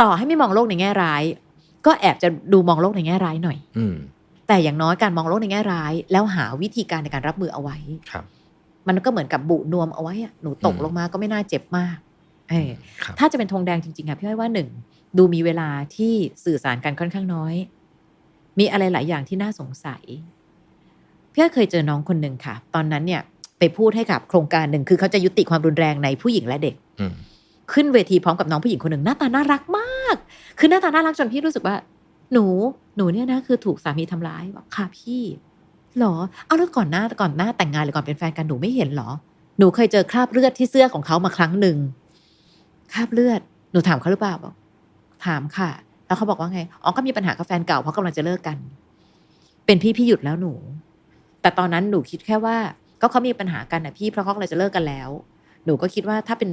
ต่อให้ไม่มองโลกในแง่ร้าย ก็แอบจะดูมองโลกในแง่ร้ายหน่อย อืมแต่อย่างน้อยการมองโลกในแง่ร้าย แล้วหาวิธีการในการรับมือเอาไว้ครับ มันก็เหมือนกับบุนวมเอาไว้อะหนูตกอืมลงมาก็ไม่น่าเจ็บมาก เออครับถ้าจะเป็นธงแดงจริงๆอะพี่อ้อยว่าหนึ่งดูมีเวลาที่สื่อสารกันค่อนข้างน้อย มีอะไรหลายอย่างที่น่าสงสัยพี่อ้อยเคยเจอน้องคนหนึ่งค่ะ ตอนนั้นเนี่ย ไปพูดให้กับโครงการหนึ่งคือเขาจะยุติความรุนแรงในผู้หญิงและเด็กอืม ขึ้นเวทีพร้อมกับน้องผู้หญิงคนหนึ่งหน้าตาน่ารักมาก คือหน้าตาน่ารักจนพี่รู้สึกว่า หนูหนูเนี่ยนะคือถูกสามีทำร้ายบอกค่ะพี่หรอ เอาแล้วก่อนหน้าก่อนหน้าแต่งงานหรือก่อนเป็นแฟนกันหนูไม่เห็นหรอ หนูเคยเจอคราบเลือดที่เสื้อของเขามาครั้งหนึ่งคราบเลือด หนูถามเขาหรือเปล่าบอกถามค่ะ แล้วเขาบอกว่าไงอ๋อก็มีปัญหากับแฟนเก่าเพราะกำลังจะเลิกกัน เป็นพี่พี่หยุดแล้วหนู แต่ตอนนั้นหนูคิดแค่ว่า ก็เขามีปัญหากันนะพี่เพราะเขากำลังจะเลิกกันแล้ว หนูก็คิดว่าถ้าเป็น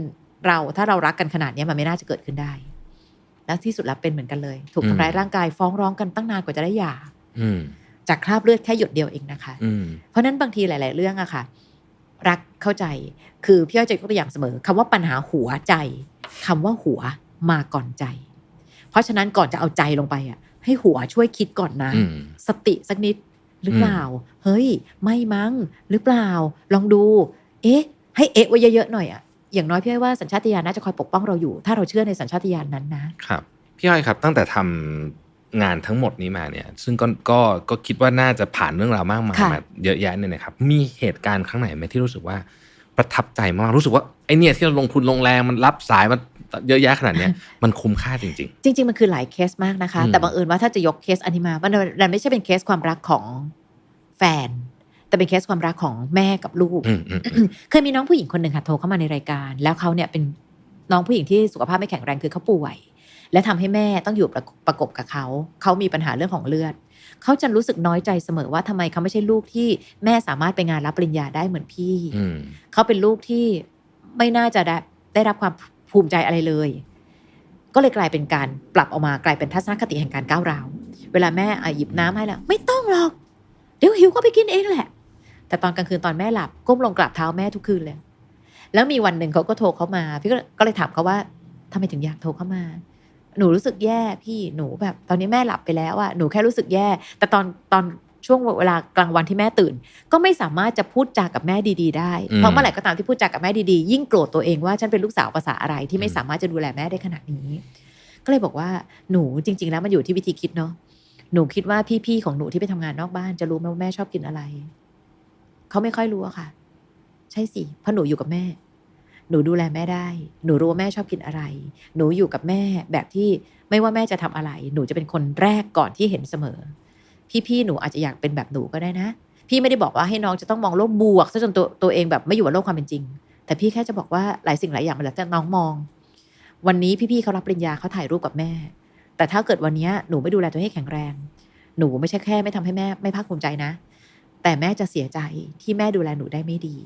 เราถ้าเรารักกันขนาดเนี้ยมันไม่น่าจะเกิดขึ้นได้ แล้วที่สุดแล้วเป็นเหมือนกันเลย ถูกอืมทำร้ายร่างกายฟ้องร้องกันตั้งนานกว่าจะได้หย่าอืมจากคราบเลือดแค่หยดเดียวเองนะคะอืมเพราะฉะนั้นบางทีหลาย ๆ เรื่องอะค่ะ รักเข้าใจคือพี่อ้อยจะยกตัวอย่างเสมอคำว่าปัญหาหัวใจคำว่าหัวมาก่อนใจ เพราะฉะนั้นก่อนจะเอาใจลงไปอะให้หัวช่วยคิดก่อนนะอืมสติสักนิดหรือเปล่า เฮ้ย ไม่มั้ง หรือเปล่า ลองดู เอ๊ะ ให้เอ๊ะไว้เยอะ ๆ หน่อยอะ อย่างน้อยพี่อ้อยว่าสัญชาตญาณน่าจะคอยปกป้องเราอยู่ ถ้าเราเชื่อในสัญชาตญาณนั้นนะครับพี่อ้อยครับ ตั้งแต่ทำงานทั้งหมดนี้มาเนี่ย ซึ่งก็ก็ก็คิดว่าน่าจะผ่านเรื่องราวมากมายค่ะมาเยอะแยะเนี่ยนะครับ มีเหตุการณ์ครั้งไหนไหมที่รู้สึกว่าประทับใจมากรู้สึกว่าไอเนี่ยที่เราลงทุนลงแรงมันรับสายมันเยอะแยะขนาดเนี้ยมันคุ้มค่าจริงจริง ๆ มันคือหลายเคสมากนะคะอืมแต่บังเอิญว่าถ้าจะยกเคสอันนี้มามันมันไม่ใช่เป็นเคสความรักของแฟน แต่เป็นเคสความรักของแม่กับลูกๆอืมอืมอืมเคยมีน้องผู้หญิงคนหนึ่งค่ะโทรเข้ามาในรายการ แล้วเขาเนี่ยเป็นน้องผู้หญิงที่สุขภาพไม่แข็งแรงคือเขาป่วย และทำให้แม่ต้องอยู่ประประกบกับเขาเขามีปัญหาเรื่องของเลือดเขาจะรู้สึกน้อยใจเสมอว่าทำไมเขาไม่ใช่ลูกที่แม่สามารถไปงานรับปริญญาได้เหมือนพี่อืมเขาเป็นลูกที่ไม่น่าจะได้ได้รับความภูมิใจอะไรเลย ก็เลยกลายเป็นการปรับออกมากลายเป็นทัศนคติแห่งการก้าวร้าวเวลาแม่อะหยิบน้ำให้แล้วไม่ต้องหรอกเดี๋ยวหิวก็ไปกินเองแหละ แต่ตอนกลางคืนตอนแม่หลับก้มลงกราบเท้าแม่ทุกคืนเลย แล้วมีวันหนึ่งเขาก็โทรเข้ามา พี่ก็ก็เลยถามเขาว่าทำไมถึงอยากโทรเข้ามา หนูรู้สึกแย่พี่หนูแบบ ตอนนี้แม่หลับไปแล้วอะหนูแค่รู้สึกแย่ แต่ตอนตอนช่วงเวลากลางวันที่แม่ตื่น ก็ไม่สามารถจะพูดจากับแม่ดี ๆ ได้อืมเพราะเมื่อไหร่ก็ตามที่พูดจากับแม่ดีๆ ยิ่งโกรธตัวเองว่าฉันเป็นลูกสาวภาษาอะไรที่ไม่สามารถจะดูแลแม่ได้ขนาดนี้ ก็เลยบอกว่าหนูจริง ๆ แล้วมันอยู่ที่วิธีคิดเนาะหนูคิดว่าพี่ๆของหนูที่ไปทำงานนอกบ้านจะรู้ไหมว่าแม่ชอบกินอะไร เขาไม่ค่อยรู้อะค่ะ ใช่สิเพราะหนูอยู่กับแม่ หนูดูแลแม่ได้ หนูรู้ว่าแม่ชอบกินอะไร หนูอยู่กับแม่แบบที่ไม่ว่าแม่จะทำอะไร หนูจะเป็นคนแรกก่อนที่เห็นเสมอ พี่ๆหนูอาจจะอยากเป็นแบบหนูก็ได้นะ พี่ไม่ได้บอกว่าให้น้องจะต้องมองโลกบวกซะจนตัวตัวเองแบบไม่อยู่กับโลกความเป็นจริง แต่พี่แค่จะบอกว่าหลายสิ่งหลายอย่างมันแล้วแต่น้องมอง วันนี้พี่ๆเขารับปริญญาเขาถ่ายรูปกับแม่ แต่ถ้าเกิดวันนี้หนูไม่ดูแลตัวให้แข็งแรง หนูไม่ใช่แค่ ไม่ทำให้แม่ไม่ภาคภูมิใจนะ แต่แม่จะเสียใจที่แม่ดูแลหนูได้ไม่ดี